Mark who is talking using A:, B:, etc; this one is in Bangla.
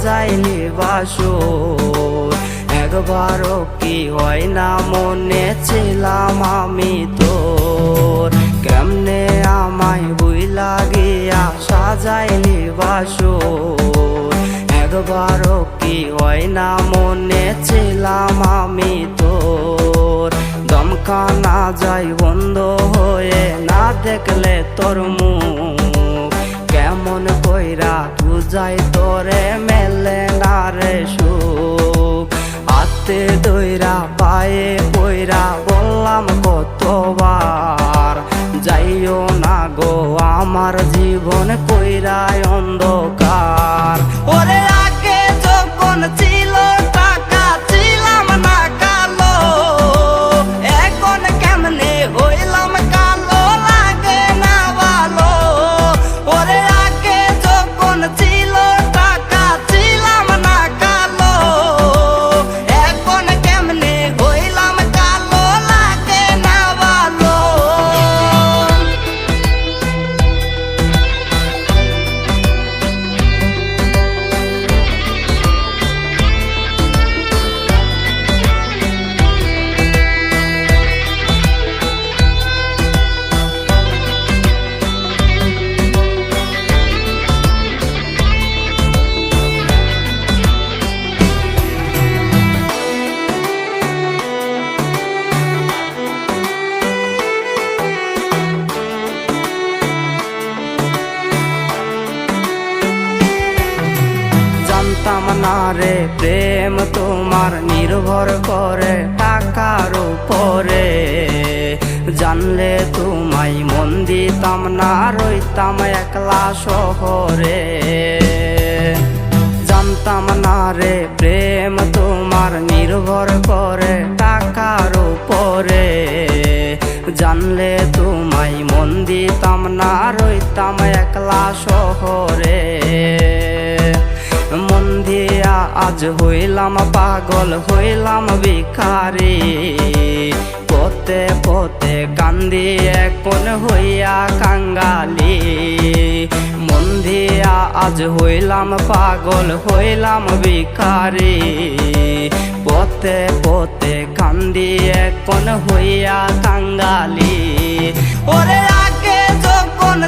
A: সাজাইলি বাসর। একবারও কি হয় না মনে ছিলাম আমি তোর। কেমনে আমায় বই লাগিয়া সাজাইলি বাসর। একবারও কি হয় না মনে ছিলাম আমি তোর। দমকা না যাই বন্ধ হয়ে না দেখলে তোর মুখ। কেমন কইরা বুঝাই তোরে মেলে না রে সুখ। হাতে দইরা পায়ে পইরা বললাম কতবার, যাইও না গো, আমার জীবন কইরা অন্ধকার। ওরে আগে যখন জানতাম না রে প্রেম তোমার নির্ভর করে টাকার উপরে। জানলে তোমায় মন দিতাম না, রইতাম একলা শহরে। জানতাম না রে প্রেম তোমার নির্ভর করে টাকার উপরে। জানলে তোমায় মন দিতাম না, রইতাম একলা শহরে। আজ হইলাম পাগল, হইলাম ভিখারি। পথে পথে কান্দি এখন হইয়া কাঙ্গালি। মন দিয়া আজ হইলাম পাগল, হইলাম ভিখারি। পথে পথে কান্দি এখন হইয়া কাঙ্গালি। ওরে আগে যখন